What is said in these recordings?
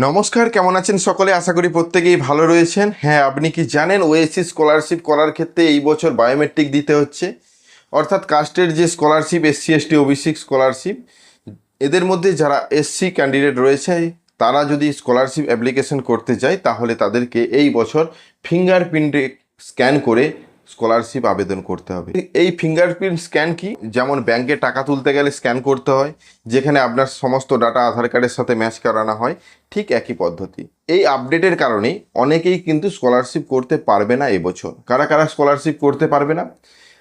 নমস্কার, কেমন আছেন সকলে? আশা করি প্রত্যেকেই ভালো রয়েছেন। হ্যাঁ আপনি কি জানেন ওএসসি স্কলারশিপ করার ক্ষেত্রে এই বছর বায়োমেট্রিক দিতে হচ্ছে? অর্থাৎ কাস্টের যে scholarship, SC, ST, OBC scholarship, এদের মধ্যে যারা এসসি ক্যান্ডিডেট রয়েছে, তারা যদি স্কলারশিপ অ্যাপ্লিকেশন করতে চায়, তাহলে তাদেরকে এই বছর ফিঙ্গারপ্রিন্ট স্ক্যান করে স্কলারশিপ আবেদন করতে হবে। এই ফিঙ্গারপ্রিন্ট স্ক্যান কি? যেমন ব্যাংকে টাকা তুলতে গেলে স্ক্যান করতে হয়, যেখানে আপনার সমস্ত ডাটা আধার কার্ডের সাথে ম্যাচ করানো হয়, ঠিক একই পদ্ধতি। এই আপডেটের কারণে অনেকেই কিন্তু স্কলারশিপ করতে পারবে না এবছর। কারা কারা স্কলারশিপ করতে পারবে না?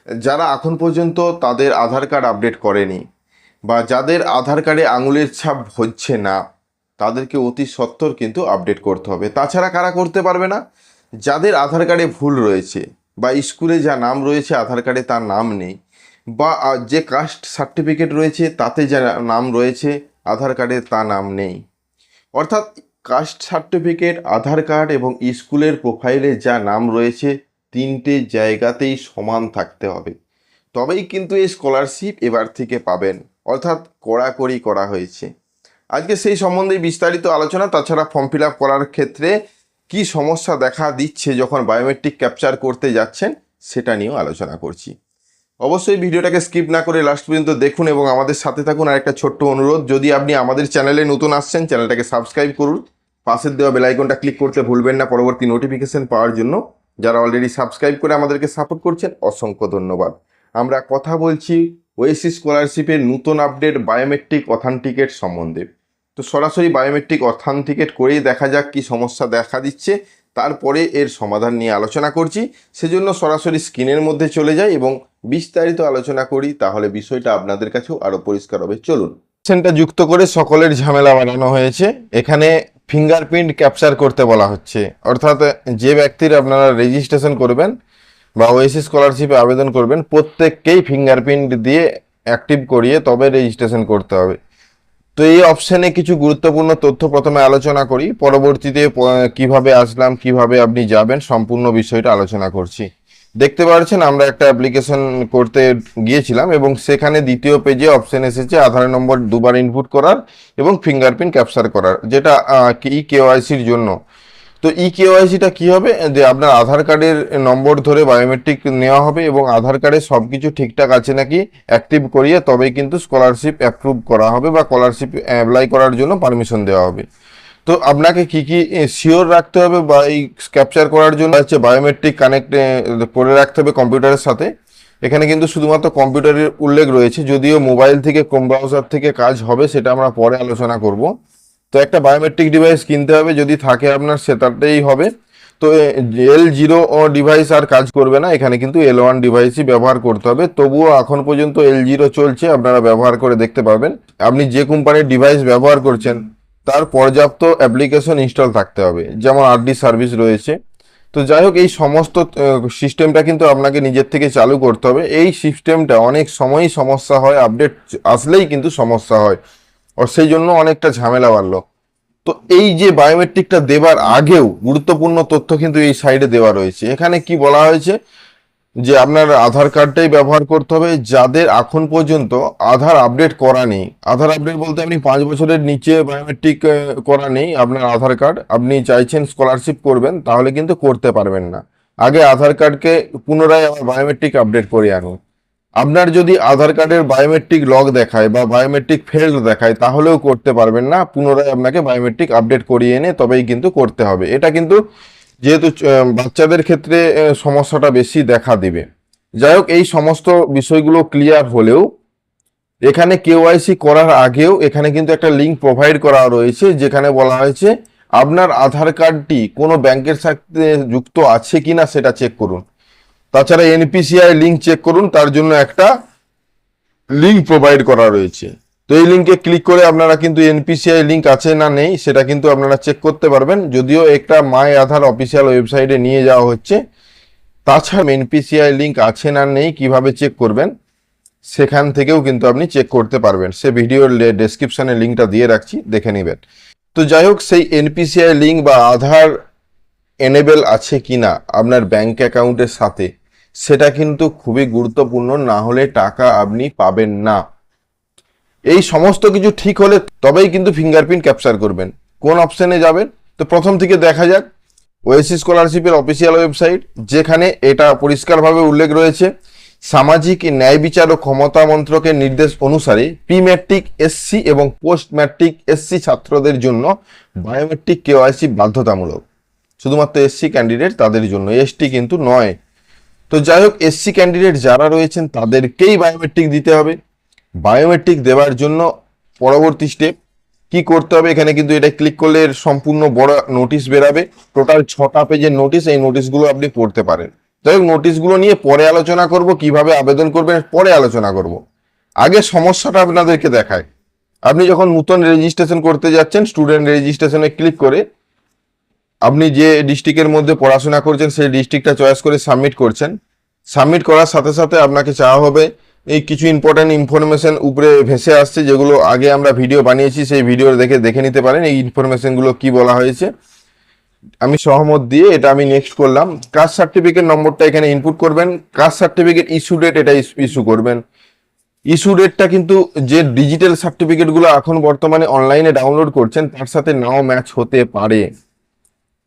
যারা এখন পর্যন্ত তাদের আধার কার্ড আপডেট করেনি, বা যাদের আধার কার্ডে আঙুলের ছাপ হচ্ছে না, তাদেরকে অতি সত্বর কিন্তু আপডেট করতে হবে। তাছাড়া কারা করতে পারবে না? যাদের আধার কার্ডে ভুল রয়েছে বা স্কুলে যা নাম রয়েছে, আধার কার্ডে তার নাম নেই, বা যে কাস্ট সার্টিফিকেট রয়েছে, তাতে যা নাম রয়েছে, আধার কার্ডে তা নাম নেই। অর্থাৎ কাস্ট সার্টিফিকেট আধার কার্ড এবং স্কুলের প্রোফাইলে যা নাম রয়েছে, তিনটে জায়গাতেই সমান থাকতে হবে। তবেই কিন্তু এই স্কলারশিপ এবার থেকে পাবেন। অর্থাৎ, কড়াকড়ি করা হয়েছে। আজকে সেই সম্বন্ধে বিস্তারিত আলোচনা, তাছাড়া ফর্ম ফিল করার ক্ষেত্রে কি সমস্যা দেখা দিচ্ছে যখন বায়োমেট্রিক ক্যাপচার করতে যাচ্ছেন, সেটা নিয়েও আলোচনা করছি। অবশ্যই ভিডিওটাকে স্কিপ না করে লাস্ট পর্যন্ত দেখুন এবং আমাদের সাথে থাকুন আর একটা ছোট্ট অনুরোধ, যদি আপনি আমাদের চ্যানেলে নতুন আসছেন, চ্যানেলটাকে সাবস্ক্রাইব করুন। পাশের দেওয়া বেলাইকনটা ক্লিক করতে ভুলবেন না পরবর্তী নোটিফিকেশন পাওয়ার জন্য। যারা অলরেডি সাবস্ক্রাইব করে আমাদেরকে সাপোর্ট করছেন, অসংখ্য ধন্যবাদ। আমরা কথা বলছি ওয়েসি স্কলারশিপের নতুন আপডেট বায়োমেট্রিক অথেন্টিকেট সম্বন্ধে। তো সরাসরি বায়োমেট্রিক অথেন্টিকেট করেই দেখা যাক কি সমস্যা দেখা দিচ্ছে। তারপরে এর সমাধান নিয়ে আলোচনা করছি। সেজন্য সরাসরি স্ক্রিনের মধ্যে চলে যাই এবং বিস্তারিত আলোচনা করি। তাহলে বিষয়টা আপনাদের কাছেও আরও পরিষ্কার হবে। চলুন। সেন্টার যুক্ত করে সকলের ঝামেলা বানানো হয়েছে। এখানে ফিঙ্গারপ্রিন্ট ক্যাপচার করতে বলা হচ্ছে। অর্থাৎ যে ব্যক্তির আপনারা রেজিস্ট্রেশন করবেন বা ওএসি স্কলারশিপে আবেদন করবেন, প্রত্যেককেই ফিঙ্গারপ্রিন্ট দিয়ে অ্যাক্টিভ করিয়ে তবে রেজিস্ট্রেশন করতে হবে। তো এই অপশানে কিছু গুরুত্বপূর্ণ তথ্য প্রথমে আলোচনা করি। পরবর্তীতে কীভাবে আসলাম, কীভাবে আপনি যাবেন, সম্পূর্ণ বিষয়টা আলোচনা করছি। দেখতে পাচ্ছেন, আমরা একটা অ্যাপ্লিকেশন করতে গিয়েছিলাম এবং সেখানে দ্বিতীয় পেজে অপশান এসেছে আধার নম্বর দুবার ইনপুট করার এবং ফিঙ্গারপ্রিন্ট ক্যাপচার করার, যেটা ই কেওয়াইসির জন্য। তো ই কেওয়াইসিটা কি হবে? যে আপনার আধার কার্ডের নম্বর ধরে বায়োমেট্রিক নেওয়া হবে এবং আধার কার্ডে সব কিছু ঠিকঠাক আছে নাকি অ্যাক্টিভ করিয়ে তবেই কিন্তু স্কলারশিপ অ্যাপ্রুভ করা হবে বা স্কলারশিপ অ্যাপ্লাই করার জন্য পারমিশন দেওয়া হবে। তো আপনাকে কি কি শিওর রাখতে হবে বা এই ক্যাপচার করার জন্য হচ্ছে বায়োমেট্রিক কানেক্ট করে রাখতে হবে কম্পিউটারের সাথে? এখানে কিন্তু শুধুমাত্র কম্পিউটারের উল্লেখ রয়েছে, যদিও মোবাইল থেকে ক্রোম ব্রাউজার থেকে কাজ হবে, সেটা আমরা পরে আলোচনা করব। তো একটা বায়োমেট্রিক ডিভাইস কিনতে হবে, যদি থাকে আপনার সেটাতেই হবে। তো এল জিরো ও ডিভাইস আর কাজ করবে না, এখানে কিন্তু এল ওয়ান ডিভাইসই ব্যবহার করতে হবে। তবুও এখন পর্যন্ত এল জিরো চলছে, আপনারা ব্যবহার করে দেখতে পাবেন আপনি যে কোম্পানির ডিভাইস ব্যবহার করছেন, তার পর্যাপ্ত অ্যাপ্লিকেশন ইনস্টল থাকতে হবে। যেমন আরডি সার্ভিস রয়েছে। তো যাই হোক, এই সমস্ত সিস্টেমটা কিন্তু আপনাকে নিজের থেকে চালু করতে হবে। এই সিস্টেমটা অনেক সময়ই সমস্যা হয় আপডেট আসলেই কিন্তু সমস্যা হয়। সেই জন্য অনেকটা ঝামেলা বাড়লো। তো এই যে বায়োমেট্রিকটা দেবার আগেও গুরুত্বপূর্ণ তথ্য কিন্তু এই সাইডে দেওয়া রয়েছে। এখানে কি বলা হয়েছে? যে আপনার আধার কার্ডটাই ব্যবহার করতে হবে। যাদের এখন পর্যন্ত আধার আপডেট করা নেই, আধার আপডেট বলতে আপনি পাঁচ বছরের নিচে বায়োমেট্রিক করা নেই আপনার আধার কার্ড আপনি চাইছেন স্কলারশিপ করবেন, তাহলে কিন্তু করতে পারবেন না। আগে আধার কার্ডকে পুনরায় আবার বায়োমেট্রিক আপডেট করে আনুন। আপনার যদি আধার কার্ডের বায়োমেট্রিক লগ দেখায় বা বায়োমেট্রিক ফেল্ড দেখায়, তাহলেও করতে পারবেন না। পুনরায় আপনাকে বায়োমেট্রিক আপডেট করিয়ে এনে তবেই কিন্তু করতে হবে। এটা কিন্তু যেহেতু বাচ্চাদের ক্ষেত্রে সমস্যাটা বেশি দেখা দিবে। যাই হোক, এই সমস্ত বিষয়গুলো ক্লিয়ার হলেও, এখানে কেওয়াইসি করার আগেও এখানে কিন্তু একটা লিঙ্ক প্রোভাইড করা রয়েছে, যেখানে বলা হয়েছে, আপনার আধার কার্ডটি কোনো ব্যাংকের সাথে যুক্ত আছে কিনা সেটা চেক করুন। তাছাড়া এনপিসিআই লিঙ্ক চেক করুন, তার জন্য একটা লিঙ্ক প্রোভাইড করা রয়েছে। তো এই লিঙ্কে ক্লিক করে আপনারা কিন্তু এনপিসিআই লিঙ্ক আছে না নেই, সেটা কিন্তু আপনারা চেক করতে পারবেন। যদিও একটা মাই আধার অফিসিয়াল ওয়েবসাইটে নিয়ে যাওয়া হচ্ছে, তাছাড়া এনপিসিআই লিঙ্ক আছে না নেই, কীভাবে চেক করবেন, সেখান থেকেও কিন্তু আপনি চেক করতে পারবেন। সে ভিডিওর ডেসক্রিপশনে লিঙ্কটা দিয়ে রাখছি, দেখে নেবেন। তো যাই হোক, সেই এনপিসিআই লিঙ্ক বা আধার এনেবেল আছে কিনা আপনার ব্যাঙ্ক অ্যাকাউন্টের সাথে সেটা কিন্তু খুবই গুরুত্বপূর্ণ, না হলে টাকা আপনি পাবেন না। এই সমস্ত কিছু ঠিক হলে তবেই কিন্তু ফিঙ্গারপ্রিন্ট ক্যাপচার করবেন। কোন অপশানে যাবেন? তো প্রথম থেকে দেখা যাক। ওয়েসি স্কলারশিপের অফিসিয়াল ওয়েবসাইট যেখানে এটা পরিষ্কারভাবে উল্লেখ রয়েছে। সামাজিক ন্যায় বিচার ও ক্ষমতা মন্ত্রকের নির্দেশ অনুসারে প্রি ম্যাট্রিক এসসি এবং পোস্ট ম্যাট্রিক এসসি ছাত্রদের জন্য বায়োমেট্রিক কেওয়াইসি বাধ্যতামূলক। শুধুমাত্র এসসি ক্যান্ডিডেট তাদের জন্য এসটি কিন্তু নয়। তো যাই হোক এসসি ক্যান্ডিডেট যারা রয়েছেন, তাদেরকেই বায়োমেট্রিক দিতে হবে। বায়োমেট্রিক দেওয়ার জন্য পরবর্তী স্টেপ কি করতে হবে? এখানে কিন্তু এটা ক্লিক করলে সম্পূর্ণ বড় নোটিশ বেরাবে। টোটাল ছটা পেজের নোটিশ এই নোটিশগুলো আপনি পড়তে পারেন। যাই হোক নোটিশগুলো নিয়ে পরে আলোচনা করব, কীভাবে আবেদন করবেন, পরে আলোচনা করব। আগে সমস্যাটা আপনাদেরকে দেখায় আপনি যখন নতুন রেজিস্ট্রেশন করতে যাচ্ছেন স্টুডেন্ট রেজিস্ট্রেশনে ক্লিক করে আপনি যে ডিস্ট্রিক্টের মধ্যে পড়াশোনা করছেন, সেই ডিস্ট্রিক্টটা চয়েস করে সাবমিট করছেন। সাবমিট করার সাথে সাথে আপনাকে চাওয়া হবে, এই কিছু ইম্পর্টেন্ট ইনফরমেশন উপরে ভেসে আসছে, যেগুলো আগে আমরা ভিডিও বানিয়েছি, সেই ভিডিও দেখে দেখে নিতে পারেন, এই ইনফরমেশনগুলো কি বলা হয়েছে। আমি সহমত দিয়ে এটা আমি নেক্সট করলাম। কাস্ট সার্টিফিকেট নম্বরটা এখানে ইনপুট করবেন। কাস্ট সার্টিফিকেট ইস্যু ডেট এটা ইস্যু করবেন। ইস্যু ডেটটা কিন্তু যে ডিজিটাল সার্টিফিকেটগুলো এখন বর্তমানে অনলাইনে ডাউনলোড করছেন, তার সাথে নাও ম্যাচ হতে পারে।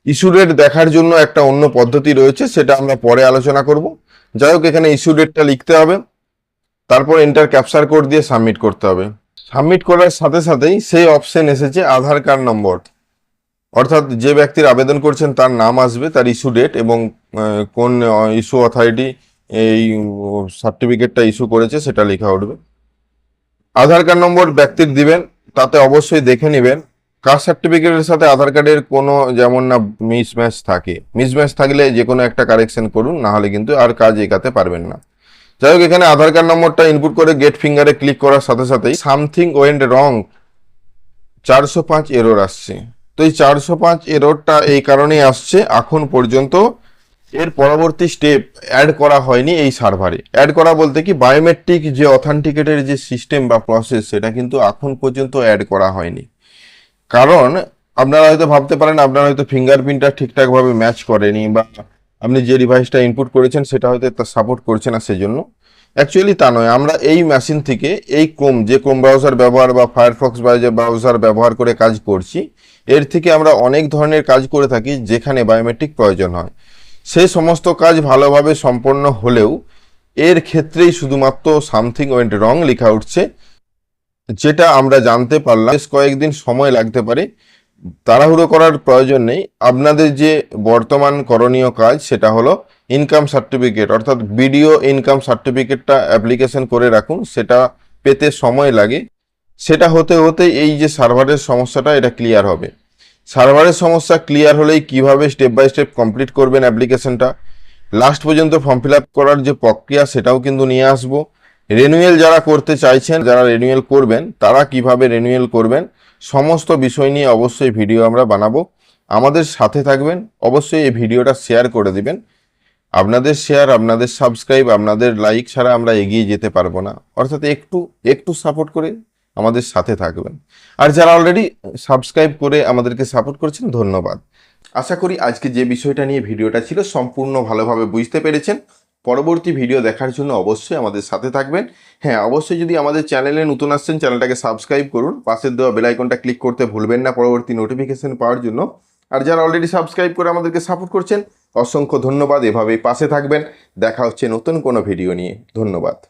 ইস্যু ডেট দেখার জন্য একটা অন্য পদ্ধতি রয়েছে, সেটা আমরা পরে আলোচনা করব। যাই হোক, এখানে ইস্যু ডেটটা লিখতে হবে, তারপর এন্টার ক্যাপচার কোড দিয়ে সাবমিট করতে হবে। সাবমিট করার সাথে সাথেই সেই অপশন এসেছে আধার কার্ড নম্বর অর্থাৎ যে ব্যক্তির আবেদন করছেন, তার নাম আসবে, তার ইস্যু ডেট এবং কোন ইস্যু অথরিটি এই সার্টিফিকেটটা ইস্যু করেছে, সেটা লেখা উঠবে। আধার কার্ড নম্বর ব্যক্তির দিবেন, তাতে অবশ্যই দেখে নেবেন কাস্ট সার্টিফিকেটের সাথে আধার কার্ডের কোনো যেমন না মিসম্যাচ থাকে। মিসম্যাচ থাকলে যে কোনো একটা কারেকশন করুন, না হলে কিন্তু আর কাজ এগাতে পারবেন না। যাই হোক, এখানে আধার কার্ড নম্বরটা ইনপুট করে গেট ফিঙ্গারে ক্লিক করার সাথে সাথেই সামথিং ওয়েন্ট রং চারশো পাঁচ এরোর আসছে। তো এই চারশো পাঁচ এরোরটা এই কারণেই আসছে এখন পর্যন্ত। এর পরবর্তী স্টেপ অ্যাড করা হয়নি এই সার্ভারে অ্যাড করা বলতে কি বায়োমেট্রিক যে অথেন্টিকেটের যে সিস্টেম বা প্রসেস সেটা কিন্তু এখন পর্যন্ত অ্যাড করা হয়নি। কারণ আপনারা হয়তো ভাবতে পারেন, আপনারা হয়তো ফিঙ্গারপ্রিন্টটা ঠিকঠাকভাবে ম্যাচ করেনি বা আপনি যে ডিভাইসটা ইনপুট করেছেন সেটা হয়তো তা সাপোর্ট করছে না সেজন্য। অ্যাকচুয়ালি তা নয়, আমরা এই মেশিন থেকে এই ক্রোম যে ক্রোম ব্রাউজার ব্যবহার বা ফায়ারফক্স বা যে ব্রাউজার ব্যবহার করে কাজ করছি, এর থেকে আমরা অনেক ধরনের কাজ করে থাকি যেখানে বায়োমেট্রিক প্রয়োজন হয়। সেই সমস্ত কাজ ভালোভাবে সম্পন্ন হলেও এর ক্ষেত্রেই শুধুমাত্র সামথিং ওয়েন্ট রং লেখা উঠছে। যেটা আমরা জানতে পারলাম, বেশ কয়েকদিন সময় লাগতে পারে, তাড়াহুড়ো করার প্রয়োজন নেই। আপনাদের যে বর্তমান করণীয় কাজ, সেটা হলো ইনকাম সার্টিফিকেট অর্থাৎ বিডিও ইনকাম সার্টিফিকেটটা অ্যাপ্লিকেশন করে রাখুন, সেটা পেতে সময় লাগে। সেটা হতে হতে এই যে সার্ভারের সমস্যাটা, এটা ক্লিয়ার হবে। সার্ভারের সমস্যা ক্লিয়ার হলেই কীভাবে স্টেপ বাই স্টেপ কমপ্লিট করবেন অ্যাপ্লিকেশনটা লাস্ট পর্যন্ত ফর্ম ফিল আপ করার যে প্রক্রিয়া, সেটাও কিন্তু নিয়ে আসব। রেনুয়েল যারা করতে চাইছেন, যারা রেনুয়েল করবেন, তারা কীভাবে রেনুয়েল করবেন, সমস্ত বিষয় নিয়ে অবশ্যই ভিডিও আমরা বানাবো। আমাদের সাথে থাকবেন, অবশ্যই এই ভিডিওটা শেয়ার করে দিবেন। আপনাদের শেয়ার আপনাদের সাবস্ক্রাইব আপনাদের লাইক ছাড়া আমরা এগিয়ে যেতে পারব না। অর্থাৎ একটু একটু সাপোর্ট করে আমাদের সাথে থাকবেন। আর যারা অলরেডি সাবস্ক্রাইব করে আমাদেরকে সাপোর্ট করছেন, ধন্যবাদ। আশা করি আজকে যে বিষয়টা নিয়ে ভিডিওটা ছিল, সম্পূর্ণ ভালোভাবে বুঝতে পেরেছেন। পরবর্তী ভিডিও দেখার জন্য অবশ্যই আমাদের সাথে থাকবেন। হ্যাঁ অবশ্যই যদি আমাদের চ্যানেলে নতুন আসছেন চ্যানেলটাকে সাবস্ক্রাইব করুন। পাশের দেওয়া বেলাইকনটা ক্লিক করতে ভুলবেন না পরবর্তী নোটিফিকেশান পাওয়ার জন্য। আর যারা অলরেডি সাবস্ক্রাইব করে আমাদেরকে সাপোর্ট করছেন, অসংখ্য ধন্যবাদ। এভাবেই পাশে থাকবেন। দেখা হচ্ছে নতুন কোনো ভিডিও নিয়ে। ধন্যবাদ।